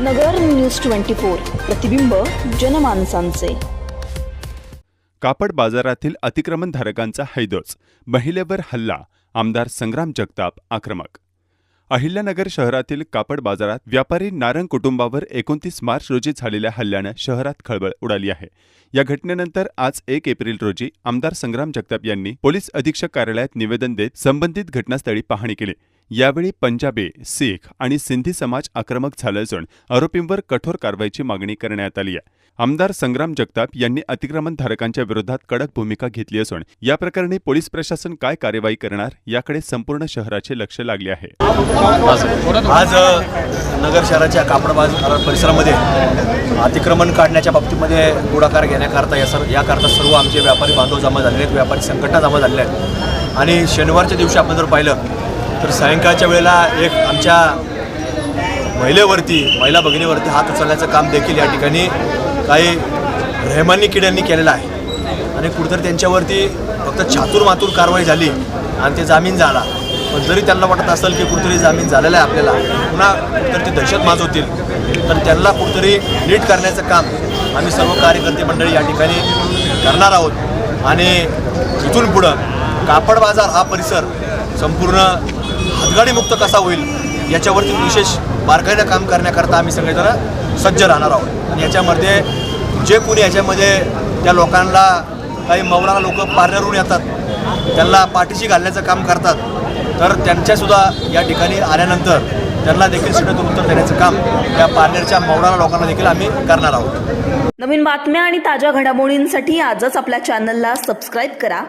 नगर news twenty four प्रतिबिंब जनमानसांचे. कापड बाजारातील अतिक्रमणधारकांचा हैदोस महिलेवर हल्ला आमदार संग्राम जगताप आक्रमक. अहिल्यानगर शहरातील कापड बाजारात व्यापारी नारंग कुटुंबावर एकोणतीस मार्च रोजी झालेल्या हल्ल्यानं शहरात खळबळ उडाली आहे. या घटनेनंतर आज एक एप्रिल रोजी आमदार संग्राम जगताप यांनी पोलीस अधीक्षक कार्यालयात निवेदन देत संबंधित घटनास्थळी पाहणी केली. यावेळी पंजाबी सिख आणि सिंधी समाज आक्रमक झाला असून आरोपींवर कठोर कारवाईची मागणी करण्यात आली आहे. आमदार संग्राम जगताप यांनी अतिक्रमणधारकांच्या विरोधात कडक भूमिका घेतली असून या प्रकरणी पोलीस प्रशासन काय कार्यवाही करणार याकडे संपूर्ण शहराचे लक्ष लागले आहे. आज नगर शहराच्या कापड बाजार परिसरामध्ये अतिक्रमण काढण्याच्या बाबतीमध्ये पुढाकार घेण्याकरता या सर याकरता सर्व आमचे व्यापारी बांधव जमा झाले आहेत व्यापारी संघटना जमा झालेल्या आहेत. आणि शनिवारच्या दिवशी आपण जर पाहिलं तर सायंकाळच्या वेळेला एक आमच्या महिलेवरती महिला भगिनीवरती हात उचलण्याचं काम देखील या ठिकाणी काही रहमानी किड्यांनी केलेलं आहे. आणि कुठेतरी त्यांच्यावरती फक्त छातूर मातूर कारवाई झाली आणि ते जामीन झाला. पण जरी त्यांना वाटत असेल की कुठेतरी जामीन झालेला आहे आपल्याला पुन्हा तर ते दहशत माजवतील तर त्यांना कुठेतरी नीट करण्याचं काम आम्ही सर्व कार्यकर्ते मंडळी या ठिकाणी करणार आहोत. आणि इथून पुढं कापड बाजार हा परिसर संपूर्ण हातगाडीमुक्त कसा होईल याच्यावरती विशेष बारकाईनं काम करण्याकरता आम्ही सगळेजण सज्ज राहणार आहोत. आणि याच्यामध्ये जे कोणी याच्यामध्ये त्या लोकांना काही मौलाना लोक पार्लरहून येतात त्यांना पाठीशी घालण्याचं काम करतात तर त्यांच्यासुद्धा या ठिकाणी आल्यानंतर त्यांना देखील सीटातून उत्तर देण्याचं काम या पार्लरच्या मौलाना लोकांना देखील आम्ही करणार आहोत. नवीन बातम्या आणि ताज्या घडामोडींसाठी आजच आपल्या चॅनलला सबस्क्राईब करा.